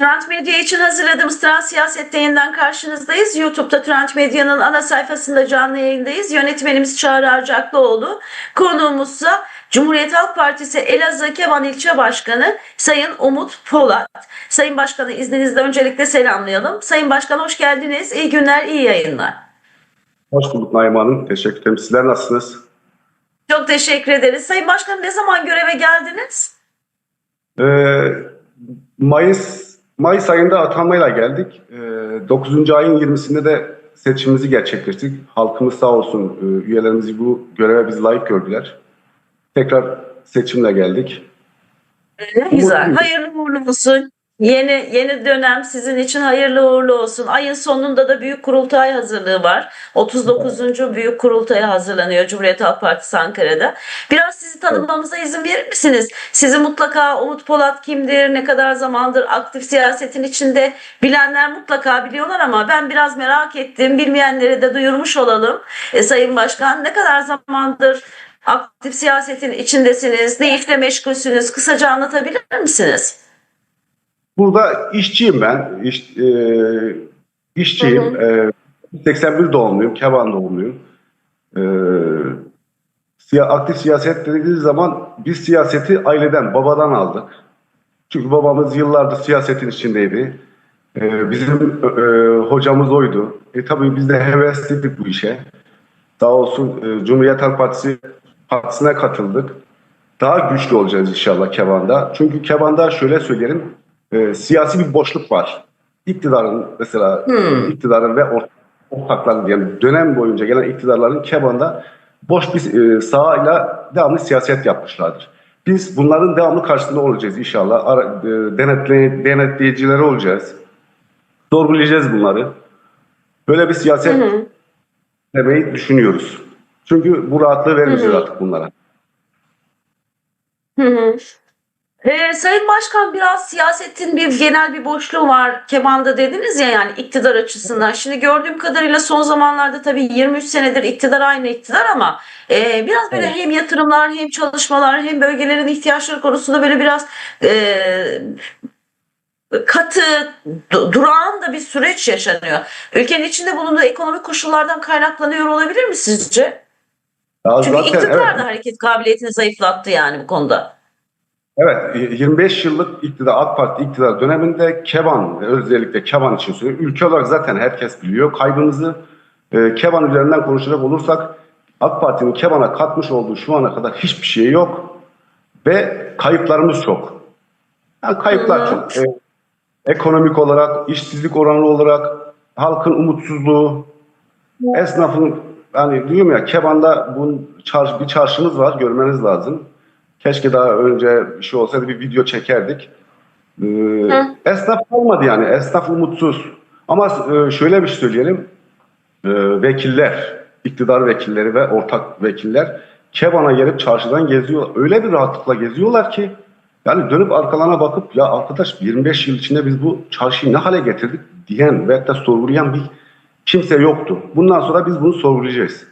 Trend Medya için hazırladığımız Trend Siyaset'te yeniden karşınızdayız. YouTube'da Trend Medya'nın ana sayfasında canlı yayındayız. Yönetmenimiz Çağrı Arcaklıoğlu. Konuğumuzsa Cumhuriyet Halk Partisi Elazığ Keban İlçe Başkanı Sayın Umut Polat. Sayın Başkanı izninizle öncelikle selamlayalım. Sayın Başkan hoş geldiniz. İyi günler, iyi yayınlar. Hoş bulduk Naim Hanım. Teşekkür ederim. Sizler nasılsınız? Çok teşekkür ederiz. Sayın Başkan ne zaman göreve geldiniz? Ee, Mayıs Mayıs ayında atamayla geldik. Ee, 9. ayın 20'sinde de seçimimizi gerçekleştirdik. Halkımız sağ olsun e, üyelerimizi bu göreve biz layık gördüler. Tekrar seçimle geldik. Ne güzel. Hayırlı uğurlu olsun. Yeni yeni dönem sizin için hayırlı uğurlu olsun. Ayın sonunda da büyük kurultay hazırlığı var. 39. büyük kurultaya hazırlanıyor Cumhuriyet Halk Partisi Ankara'da. Biraz sizi tanımamıza izin verir misiniz? Sizi mutlaka Umut Polat kimdir, ne kadar zamandır aktif siyasetin içinde bilenler mutlaka biliyorlar ama ben biraz merak ettim. Bilmeyenleri de duyurmuş olalım. E, Sayın Başkan ne kadar zamandır aktif siyasetin içindesiniz? Ne işle meşgulsünüz? Kısaca anlatabilir misiniz? Burada işçiyim ben. İş, e, işçiyim. Hı E, 81 doğumluyum. Keban doğumluyum. E, siya, aktif siyaset dediğiniz zaman biz siyaseti aileden, babadan aldık. Çünkü babamız yıllardır siyasetin içindeydi. E, bizim e, hocamız oydu. E, tabii biz de hevesliydik bu işe. Sağ olsun e, Cumhuriyet Halk Partisi partisine katıldık. Daha güçlü olacağız inşallah Keban'da. Çünkü Keban'da şöyle söyleyelim, e, siyasi bir boşluk var. İktidarın mesela Hmm. iktidarın ve or- ortakların diyelim dönem boyunca gelen iktidarların Keban'da boş bir e, sahayla devamlı siyaset yapmışlardır. Biz bunların devamlı karşısında olacağız inşallah. Ara, e, denetle, denetleyicileri olacağız. Sorgulayacağız bunları. Böyle bir siyaset Hı hı. demeyi düşünüyoruz. Çünkü bu rahatlığı vermeyeceğiz artık bunlara. Hı hı. Ee, Sayın Başkan biraz siyasetin bir genel bir boşluğu var Keban'da dediniz ya yani iktidar açısından. Şimdi gördüğüm kadarıyla son zamanlarda tabii 23 senedir iktidar aynı iktidar ama e, biraz böyle Evet. hem yatırımlar hem çalışmalar hem bölgelerin ihtiyaçları konusunda böyle biraz e, katı, du- durağan da bir süreç yaşanıyor. Ülkenin içinde bulunduğu ekonomik koşullardan kaynaklanıyor olabilir mi sizce? Ya Çünkü zaten iktidar evet. da hareket kabiliyetini zayıflattı yani bu konuda. Evet, 25 yıllık iktidar, AK Parti iktidar döneminde Keban, özellikle Keban için söylüyorum. Ülke olarak zaten herkes biliyor. Kaybımızı e, Keban üzerinden konuşacak olursak AK Parti'nin Keban'a katmış olduğu şu ana kadar hiçbir şey yok. Ve kayıplarımız çok. Yani kayıplar çok. E, ekonomik olarak, işsizlik oranı olarak, halkın umutsuzluğu, esnafın yani diyorum ya Keban'da bunun çarşı, bir çarşımız var görmeniz lazım. Keşke daha önce bir şey olsaydı bir video çekerdik. Ee, Hı. esnaf olmadı yani. Esnaf umutsuz. Ama e, şöyle bir şey söyleyelim. Ee, vekiller, iktidar vekilleri ve ortak vekiller Keban'a gelip çarşıdan geziyor. Öyle bir rahatlıkla geziyorlar ki yani dönüp arkalarına bakıp ya arkadaş 25 yıl içinde biz bu çarşıyı ne hale getirdik diyen ve hatta sorgulayan bir kimse yoktu. Bundan sonra biz bunu sorgulayacağız.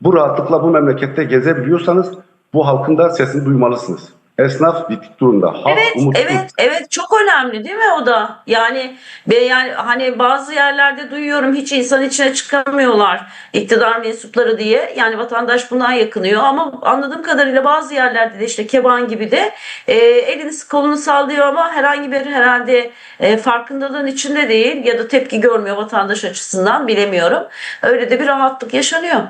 Bu rahatlıkla bu memlekette gezebiliyorsanız bu halkın da sesini duymalısınız. Esnaf bitik durumda. Halk Evet, umutsuz. evet, evet çok önemli değil mi o da? Yani yani hani bazı yerlerde duyuyorum hiç insan içine çıkamıyorlar iktidar mensupları diye. Yani vatandaş bundan yakınıyor ama anladığım kadarıyla bazı yerlerde de işte Keban gibi de e, elini kolunu sallıyor ama herhangi bir herhalde e, farkındalığın içinde değil ya da tepki görmüyor vatandaş açısından bilemiyorum. Öyle de bir rahatlık yaşanıyor.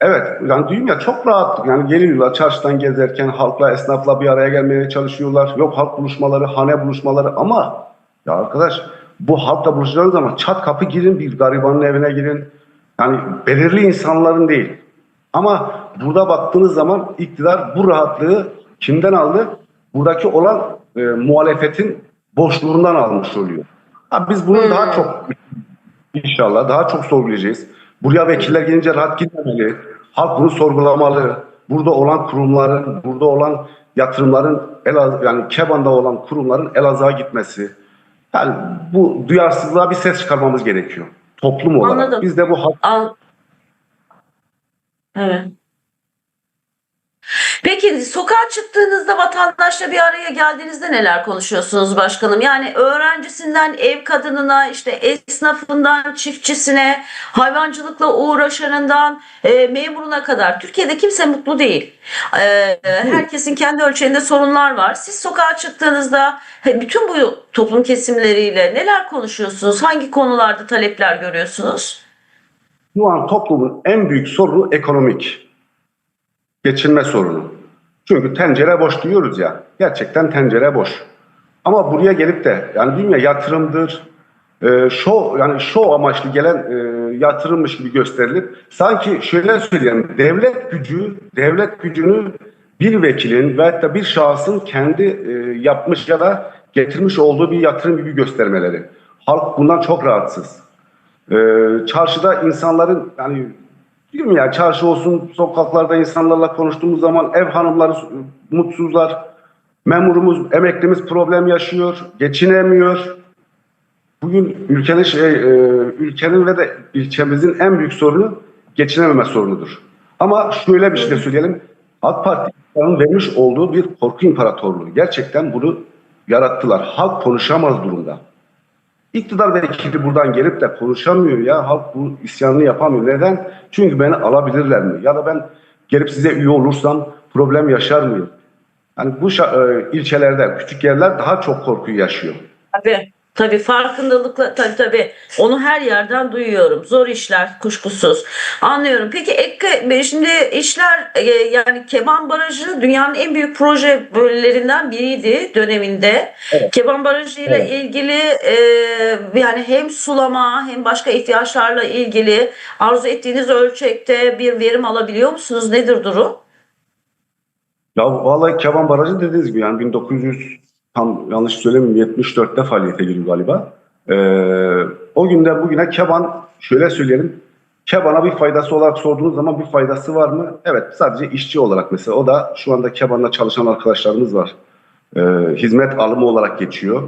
Evet, yani diyorum ya çok rahatlık. Yani geliyorlar çarşıdan gezerken halkla, esnafla bir araya gelmeye çalışıyorlar. Yok halk buluşmaları, hane buluşmaları ama ya arkadaş bu halkla buluşacağınız zaman çat kapı girin bir garibanın evine girin. Yani belirli insanların değil. Ama burada baktığınız zaman iktidar bu rahatlığı kimden aldı? Buradaki olan e, muhalefetin boşluğundan almış oluyor. Ha, biz bunu Hmm. daha çok İnşallah daha çok sorgulayacağız. Buraya vekiller gelince rahat gitmemeli. Halk bunu sorgulamalı. Burada olan kurumların, burada olan yatırımların Elaz yani Keban'da olan kurumların Elazığ'a gitmesi. Yani bu duyarsızlığa bir ses çıkarmamız gerekiyor. Toplum olarak. Anladım. Biz de bu halk evet. Peki sokağa çıktığınızda vatandaşla bir araya geldiğinizde neler konuşuyorsunuz başkanım? Yani öğrencisinden ev kadınına, işte esnafından çiftçisine, hayvancılıkla uğraşanından e, memuruna kadar Türkiye'de kimse mutlu değil. E, herkesin kendi ölçeğinde sorunlar var. Siz sokağa çıktığınızda bütün bu toplum kesimleriyle neler konuşuyorsunuz? Hangi konularda talepler görüyorsunuz? Şu an toplumun en büyük sorunu ekonomik. Geçinme sorunu. Çünkü tencere boş diyoruz ya. Gerçekten tencere boş. Ama buraya gelip de yani dünya yatırımdır, e, şov yani şov amaçlı gelen e, yatırımmış gibi gösterilip sanki şöyle söyleyeyim devlet gücü devlet gücünü bir vekilin veyahut da bir şahsın kendi e, yapmış ya da getirmiş olduğu bir yatırım gibi göstermeleri. Halk bundan çok rahatsız. Ee, çarşıda insanların yani diyorum ya çarşı olsun sokaklarda insanlarla konuştuğumuz zaman ev hanımları mutsuzlar. Memurumuz, emeklimiz problem yaşıyor, geçinemiyor. Bugün ülkenin şey, e, ülkenin ve de ilçemizin en büyük sorunu geçinememe sorunudur. Ama şöyle bir şey söyleyelim. AK Parti iktidarın vermiş olduğu bir korku imparatorluğu. Gerçekten bunu yarattılar. Halk konuşamaz durumda. İktidar vekili buradan gelip de konuşamıyor ya halk bu isyanını yapamıyor. Neden? Çünkü beni alabilirler mi? Ya da ben gelip size üye olursam problem yaşar mıyım? Yani bu e, ilçelerde, küçük yerler daha çok korkuyu yaşıyor. Tabii. Tabii farkındalıkla tabii tabii onu her yerden duyuyorum. Zor işler kuşkusuz. Anlıyorum. Peki şimdi işler e, yani Keban Barajı dünyanın en büyük proje böylelerinden biriydi döneminde. Evet. Keban Barajı ile Evet. ilgili e, yani hem sulama hem başka ihtiyaçlarla ilgili arzu ettiğiniz ölçekte bir verim alabiliyor musunuz? Nedir durum? Ya vallahi Keban Barajı dediğiniz gibi yani 1900 tam yanlış söylemeyeyim 74'te faaliyete giriyor galiba. Ee, o günden bugüne Keban şöyle söyleyelim Keban'a bir faydası olarak sorduğunuz zaman bir faydası var mı? Evet sadece işçi olarak mesela o da şu anda Keban'da çalışan arkadaşlarımız var. Ee, hizmet alımı olarak geçiyor.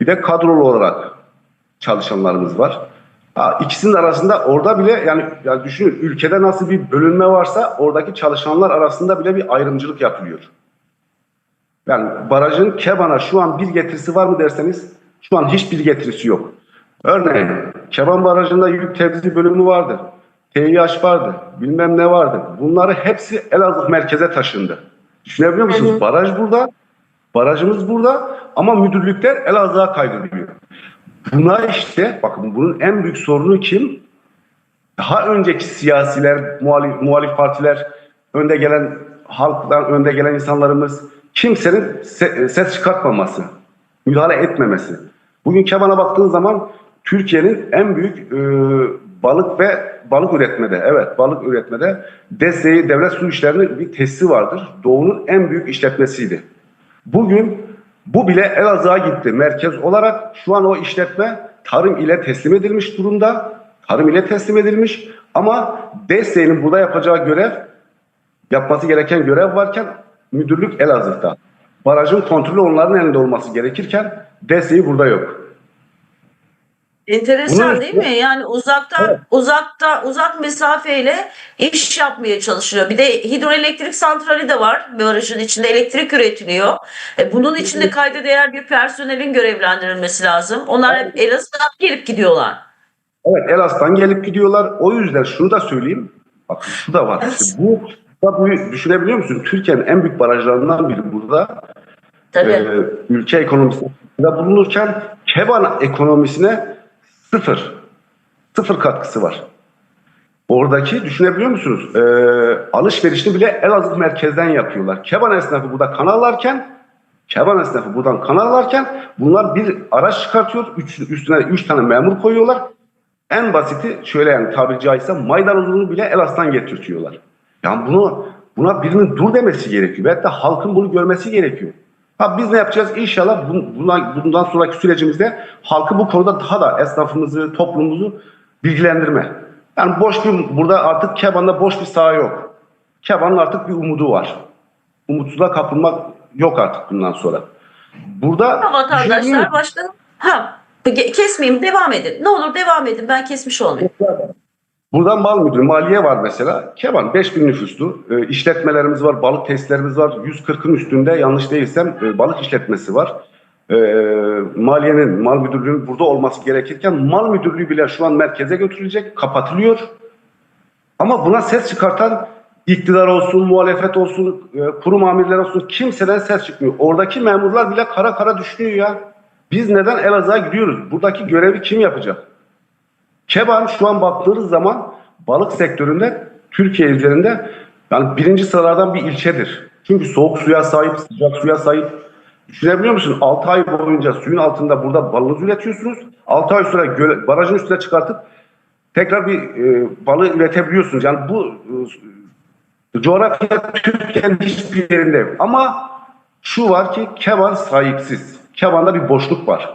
Bir de kadrolu olarak çalışanlarımız var. Ha, ikisinin arasında orada bile yani, yani düşünün ülkede nasıl bir bölünme varsa oradaki çalışanlar arasında bile bir ayrımcılık yapılıyor. Yani barajın Keban'a şu an bir getirisi var mı derseniz şu an hiçbir getirisi yok. Örneğin Keban Barajı'nda yük tevzi bölümü vardı. TİH vardı. Bilmem ne vardı. Bunları hepsi Elazığ merkeze taşındı. Düşünebiliyor musunuz? Hı hı. Baraj burada. Barajımız burada ama müdürlükler Elazığ'a kaydediliyor. Buna işte bakın bunun en büyük sorunu kim? Daha önceki siyasiler, muhalif, muhalif partiler, önde gelen halktan önde gelen insanlarımız kimsenin se- ses çıkartmaması, müdahale etmemesi. Bugün Keban'a baktığın zaman Türkiye'nin en büyük e, balık ve balık üretmede, evet balık üretmede desteği devlet su işlerinin bir tesisi vardır. Doğu'nun en büyük işletmesiydi. Bugün bu bile Elazığ'a gitti merkez olarak. Şu an o işletme tarım ile teslim edilmiş durumda. Tarım ile teslim edilmiş ama desteğinin burada yapacağı görev, yapması gereken görev varken müdürlük Elazığ'da. Barajın kontrolü onların elinde olması gerekirken desteği burada yok. Enteresan Bunun- değil mi? Yani uzaktan Evet. uzakta uzak mesafeyle iş yapmaya çalışıyor. Bir de hidroelektrik santrali de var. Barajın içinde elektrik üretiliyor. E, bunun içinde kayda değer bir personelin görevlendirilmesi lazım. Onlar hep Elazığ'dan gelip gidiyorlar. Evet Elazığ'dan gelip gidiyorlar. O yüzden şunu da söyleyeyim. Bak şu da var. Evet. Bu, bu düşünebiliyor musun? Türkiye'nin en büyük barajlarından biri burada. Tabii. Ee, ülke ekonomisinde bulunurken Keban ekonomisine sıfır. Sıfır katkısı var. Oradaki düşünebiliyor musunuz? Ee, alışverişini bile Elazığ merkezden yapıyorlar. Keban esnafı burada kanallarken Keban esnafı buradan kanallarken bunlar bir araç çıkartıyor. Üç, üstüne üç tane memur koyuyorlar. En basiti şöyle yani tabiri caizse maydanozunu bile Elazığ'dan getirtiyorlar. Yani bunu buna birinin dur demesi gerekiyor. Hatta halkın bunu görmesi gerekiyor. Ha biz ne yapacağız? İnşallah bun- bundan, bundan sonraki sürecimizde halkı bu konuda daha da esnafımızı, toplumumuzu bilgilendirme. Yani boş bir, burada artık Keban'da boş bir saha yok. Keban'ın artık bir umudu var. Umutsuzluğa kapılmak yok artık bundan sonra. Burada Vatandaşlar düşünebiliyor başkanım. Ha, kesmeyeyim devam edin. Ne olur devam edin. Ben kesmiş olmayayım. Buradan mal müdürü, maliye var mesela. Keban 5000 nüfuslu. E, işletmelerimiz var, balık testlerimiz var. 140'ın üstünde yanlış değilsem e, balık işletmesi var. E, maliyenin, mal müdürlüğünün burada olması gerekirken mal müdürlüğü bile şu an merkeze götürülecek, kapatılıyor. Ama buna ses çıkartan iktidar olsun, muhalefet olsun, e, kurum amirler olsun kimseden ses çıkmıyor. Oradaki memurlar bile kara kara düşünüyor ya. Biz neden Elazığ'a gidiyoruz? Buradaki görevi kim yapacak? Keban şu an baktığınız zaman balık sektöründe Türkiye üzerinde yani birinci sıralardan bir ilçedir. Çünkü soğuk suya sahip, sıcak suya sahip. Düşünebiliyor musun? 6 ay boyunca suyun altında burada balınızı üretiyorsunuz. 6 ay sonra göle- barajın üstüne çıkartıp tekrar bir e, balığı üretebiliyorsunuz. Yani bu e, coğrafya Türkiye'nin hiçbir yerinde. Ama şu var ki Keban sahipsiz. Keban'da bir boşluk var.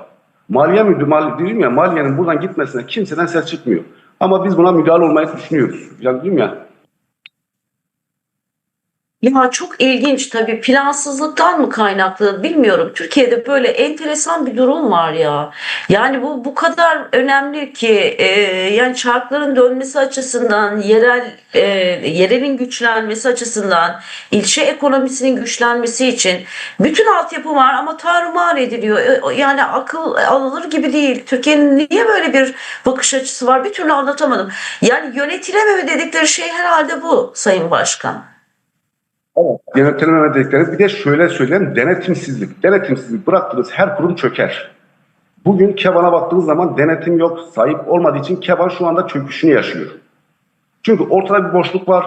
Maliye müdürü, mal, dedim ya maliyenin buradan gitmesine kimseden ses çıkmıyor. Ama biz buna müdahale olmayı düşünüyoruz. Yani dedim ya Ya çok ilginç tabii plansızlıktan mı kaynaklı bilmiyorum. Türkiye'de böyle enteresan bir durum var ya. Yani bu bu kadar önemli ki e, yani çarkların dönmesi açısından, yerel e, yerelin güçlenmesi açısından, ilçe ekonomisinin güçlenmesi için bütün altyapı var ama tarumar ediliyor. E, Yani akıl alınır gibi değil. Türkiye'nin niye böyle bir bakış açısı var bir türlü anlatamadım. Yani yönetilememe dedikleri şey herhalde bu Sayın Başkan. Yönetilmeme dedikleri bir de şöyle söyleyeyim denetimsizlik. Denetimsizlik bıraktığınız her kurum çöker. Bugün Keban'a baktığınız zaman denetim yok, sahip olmadığı için Keban şu anda çöküşünü yaşıyor. Çünkü ortada bir boşluk var,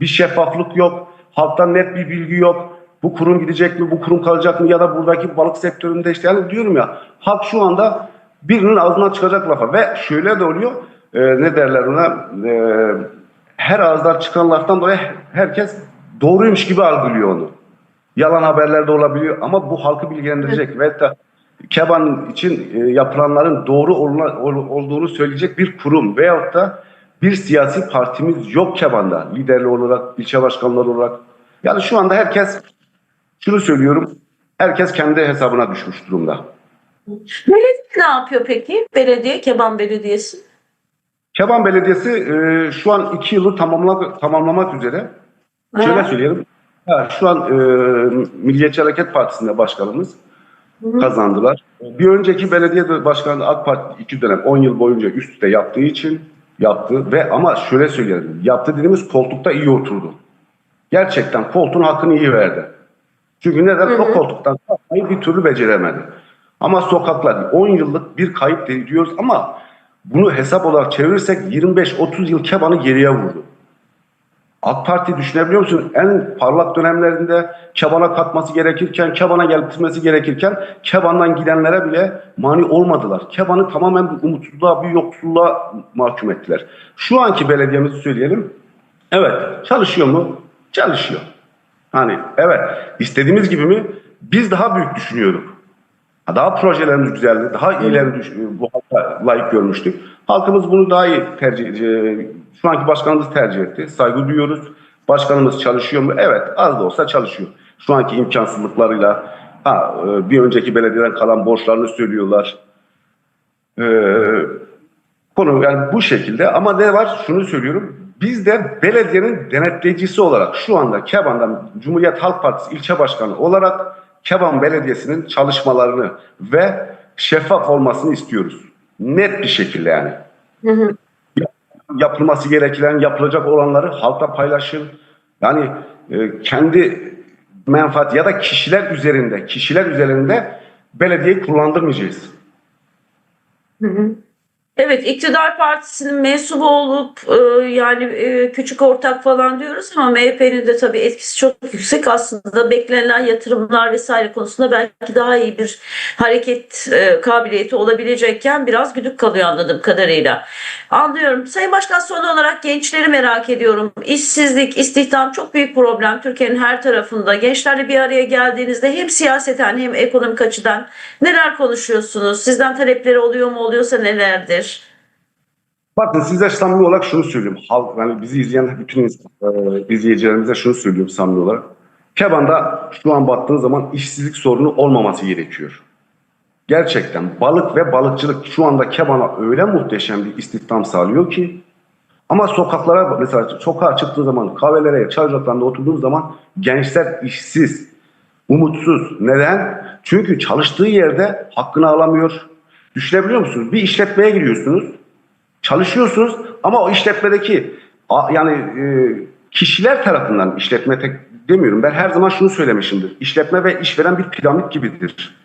bir şeffaflık yok, halktan net bir bilgi yok. Bu kurum gidecek mi, bu kurum kalacak mı ya da buradaki balık sektöründe işte yani diyorum ya halk şu anda birinin ağzından çıkacak lafa ve şöyle de oluyor e, ne derler ona e, her ağızdan çıkan laftan dolayı herkes doğruymuş gibi algılıyor onu. Yalan haberler de olabiliyor ama bu halkı bilgilendirecek ve hatta Keban için e, yapılanların doğru oluna- ol- olduğunu söyleyecek bir kurum veyahut da bir siyasi partimiz yok Keban'da. Liderli olarak, ilçe başkanları olarak. Yani şu anda herkes, şunu söylüyorum, herkes kendi hesabına düşmüş durumda. Belediye ne yapıyor peki? Belediye, Keban Belediyesi. Keban Belediyesi e, şu an iki yılı tamamlamak, tamamlamak üzere. Şöyle söyleyelim. Şu an e, Milliyetçi Hareket Partisi'nde başkanımız kazandılar. Bir önceki belediye başkanı AK Parti iki dönem 10 yıl boyunca üst üste yaptığı için yaptı ve ama şöyle söyleyelim. Yaptı dediğimiz koltukta iyi oturdu. Gerçekten koltuğun hakkını iyi verdi. Çünkü neden? O koltuktan kalkmayı bir türlü beceremedi. Ama sokaklar 10 yıllık bir kayıp diyoruz ama bunu hesap olarak çevirirsek 25-30 yıl Keban'ı geriye vurdu. AK Parti düşünebiliyor musun? En parlak dönemlerinde Keban'a katması gerekirken, Keban'a getirmesi gerekirken Keban'dan gidenlere bile mani olmadılar. Keban'ı tamamen bir umutsuzluğa, bir yoksulluğa mahkum ettiler. Şu anki belediyemizi söyleyelim. Evet, çalışıyor mu? Çalışıyor. Hani evet, istediğimiz gibi mi? Biz daha büyük düşünüyorduk. Daha projelerimiz güzeldi, daha iyilerini bu halka layık görmüştük. Halkımız bunu daha iyi tercih, e, şu anki başkanımız tercih etti. Saygı duyuyoruz. Başkanımız çalışıyor mu? Evet, az da olsa çalışıyor. Şu anki imkansızlıklarıyla, ha, e, bir önceki belediyeden kalan borçlarını söylüyorlar. E, konu yani bu şekilde ama ne var? Şunu söylüyorum. Biz de belediyenin denetleyicisi olarak şu anda Keban'dan Cumhuriyet Halk Partisi ilçe başkanı olarak Keban Belediyesi'nin çalışmalarını ve şeffaf olmasını istiyoruz. Net bir şekilde yani. Yapılması gereken, yapılacak olanları halkla paylaşın. Yani e, kendi menfaat ya da kişiler üzerinde, kişiler üzerinde belediyeyi kullandırmayacağız. Evet, iktidar partisinin mensubu olup e, yani e, küçük ortak falan diyoruz ama MHP'nin de tabii etkisi çok yüksek. Aslında beklenilen yatırımlar vesaire konusunda belki daha iyi bir hareket e, kabiliyeti olabilecekken biraz güdük kalıyor anladığım kadarıyla. Anlıyorum. Sayın Başkan son olarak gençleri merak ediyorum. İşsizlik, istihdam çok büyük problem Türkiye'nin her tarafında. Gençlerle bir araya geldiğinizde hem siyaseten hem ekonomik açıdan neler konuşuyorsunuz? Sizden talepleri oluyor mu? Oluyorsa nelerdir? Bakın size samimi olarak şunu söylüyorum. Halk, yani bizi izleyen bütün insan, e, izleyicilerimize şunu söylüyorum samimi olarak. Keban'da şu an baktığınız zaman işsizlik sorunu olmaması gerekiyor. Gerçekten balık ve balıkçılık şu anda Keban'a öyle muhteşem bir istihdam sağlıyor ki Ama sokaklara mesela sokağa çıktığın zaman kahvelere, çay ocaklarında oturduğun zaman gençler işsiz, umutsuz. Neden? Çünkü çalıştığı yerde hakkını alamıyor. Düşünebiliyor musunuz? Bir işletmeye giriyorsunuz, çalışıyorsunuz ama o işletmedeki yani e, kişiler tarafından işletme tek demiyorum. Ben her zaman şunu söylemişimdir. İşletme ve işveren bir piramit gibidir.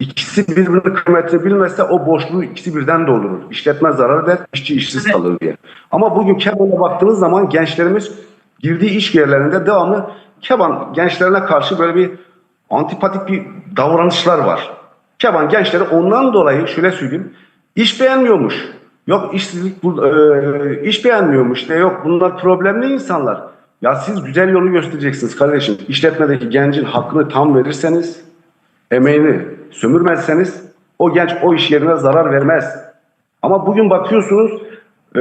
İkisi birbirinin kıymetini bilmezse o boşluğu ikisi birden doldurur. İşletme zarar eder, işçi işsiz Evet. kalır diye. Ama bugün Keban'a baktığınız zaman gençlerimiz girdiği iş yerlerinde devamlı Keban gençlerine karşı böyle bir antipatik bir davranışlar var. Keban gençleri ondan dolayı şöyle söyleyeyim, iş beğenmiyormuş. Yok işsizlik, bu- e, iş beğenmiyormuş de yok bunlar problemli insanlar. Ya siz güzel yolu göstereceksiniz kardeşim. İşletmedeki gencin hakkını tam verirseniz emeğini sömürmezseniz o genç o iş yerine zarar vermez. Ama bugün bakıyorsunuz e,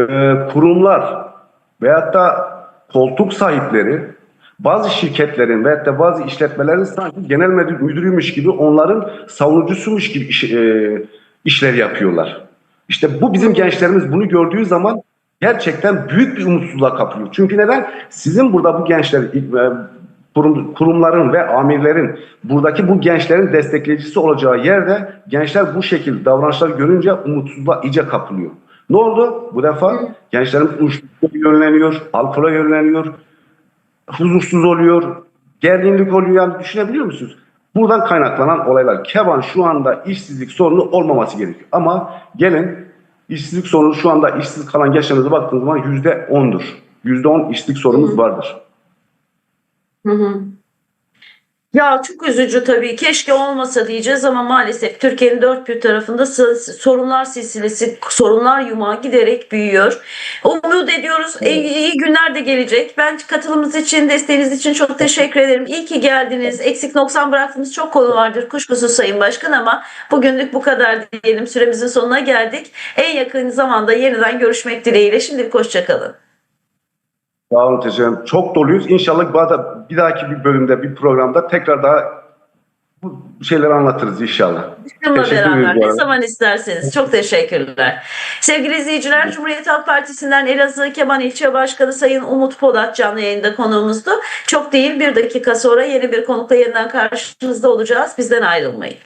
kurumlar veyahut da koltuk sahipleri bazı şirketlerin veyahut da bazı işletmelerin sanki genel müdür, müdürüymüş gibi onların savunucusuymuş gibi iş, e, işler yapıyorlar. İşte bu bizim gençlerimiz bunu gördüğü zaman gerçekten büyük bir umutsuzluğa kapılıyor. Çünkü neden? Sizin burada bu gençler e, kurum, kurumların ve amirlerin buradaki bu gençlerin destekleyicisi olacağı yerde gençler bu şekilde davranışlar görünce umutsuzluğa iyice kapılıyor. Ne oldu? Bu defa gençlerimiz uyuşturucuya yönleniyor, alkola yönleniyor, huzursuz oluyor, gerginlik oluyor. Yani düşünebiliyor musunuz? Buradan kaynaklanan olaylar. Keban şu anda işsizlik sorunu olmaması gerekiyor. Ama gelin işsizlik sorunu şu anda işsiz kalan gençlerimize baktığınız zaman yüzde ondur. Yüzde on işsizlik sorunumuz vardır. Hı hı. Ya çok üzücü tabii. Keşke olmasa diyeceğiz ama maalesef Türkiye'nin dört bir tarafında sorunlar silsilesi, sorunlar yumağı giderek büyüyor. Umut ediyoruz. İyi, iyi günler de gelecek. Ben katılımınız için, desteğiniz için çok teşekkür ederim. İyi ki geldiniz. Eksik noksan bıraktığımız çok konu vardır kuşkusuz Sayın Başkan ama bugünlük bu kadar diyelim. Süremizin sonuna geldik. En yakın zamanda yeniden görüşmek dileğiyle. Şimdilik hoşçakalın. Sağ olun teşekkür ederim. Çok doluyuz. İnşallah bu da bir dahaki bir bölümde, bir programda tekrar daha bu şeyleri anlatırız inşallah. Teşekkür beraber ne zaman isterseniz. Çok teşekkürler. Sevgili izleyiciler Cumhuriyet Halk Partisi'nden Elazığ Keban İlçe Başkanı Sayın Umut Polat canlı yayında konuğumuzdu. Çok değil bir dakika sonra yeni bir konukla yeniden karşınızda olacağız. Bizden ayrılmayın.